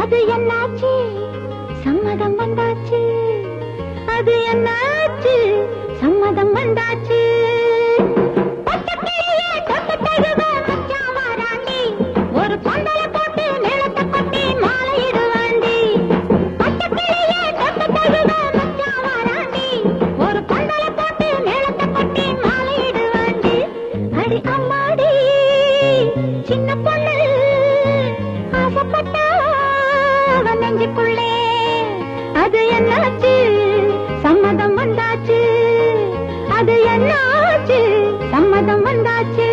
அது என்னாச்சு? சம்மதம் வந்தாச்சு. அது என்னாச்சு? சம்மதம் வந்தாச்சு. ஒரு பந்தல சின்ன பொண்ணு ஆசைப்பட்ட நெஞ்சுக்குள்ளே அது என்னாச்சு? சம்மதம் வந்தாச்சு. அது என்னாச்சு? சம்மதம் வந்தாச்சு.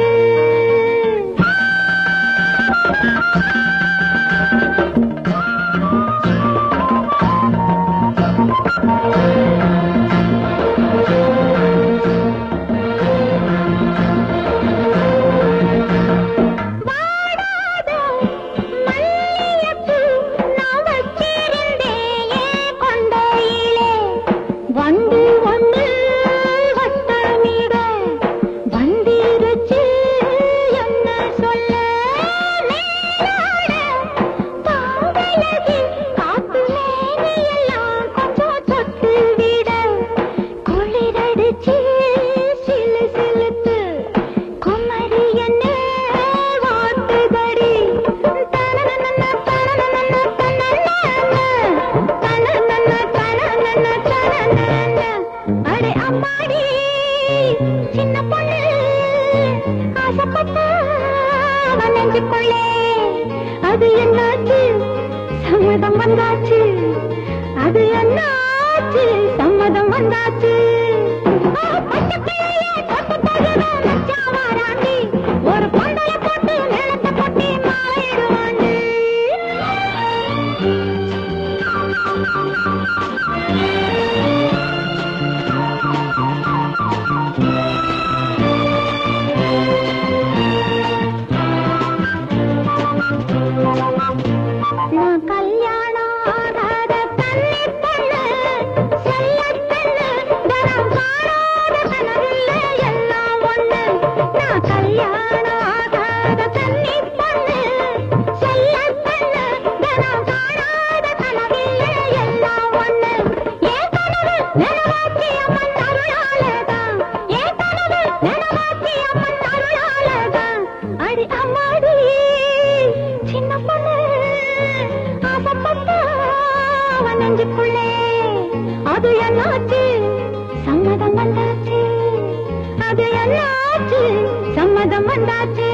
அவன் நெஞ்சுக்குள்ளே. அது என்னாச்சு சம்மதம் வந்தாச்சு. அது என்னாச்சு சம்மதம் வந்தாச்சு. நெஞ்சுக்குள்ளே. அது என்னாச்சு சம்மதம் வந்தாச்சு. அது என்னாச்சு சம்மதம் வந்தாச்சு.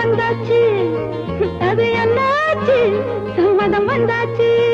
வந்தாச்சு. அது என்னாச்சு? சம்மதம் வந்தாச்சு.